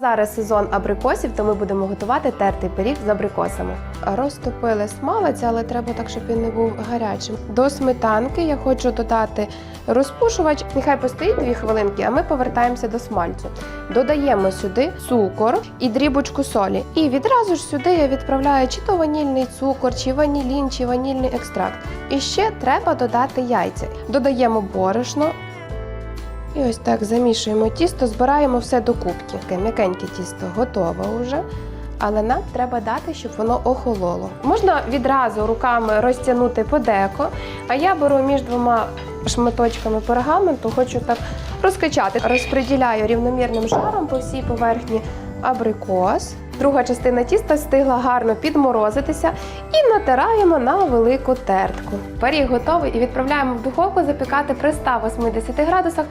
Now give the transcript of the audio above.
Зараз сезон абрикосів, то ми будемо готувати тертий пиріг з абрикосами. Розтопили смалець, але треба так, щоб він не був гарячим. До сметанки я хочу додати розпушувач. Нехай постоїть дві хвилинки, а ми повертаємося до смальцю. Додаємо сюди цукор і дрібочку солі. І відразу ж сюди я відправляю чи то ванільний цукор, чи ванілін, чи ванільний екстракт. І ще треба додати яйця. Додаємо борошно, і ось так замішуємо тісто, збираємо все до кубки. Таке м'якеньке тісто готове вже. Але нам треба дати, щоб воно охололо. Можна відразу руками розтягнути по деко, а я беру між двома шматочками пергаменту, хочу так розкачати. Розподіляю рівномірним шаром по всій поверхні абрикос. Друга частина тіста встигла гарно підморозитися і натираємо на велику тертку. Пиріг готовий і відправляємо в духовку запікати при 180 градусах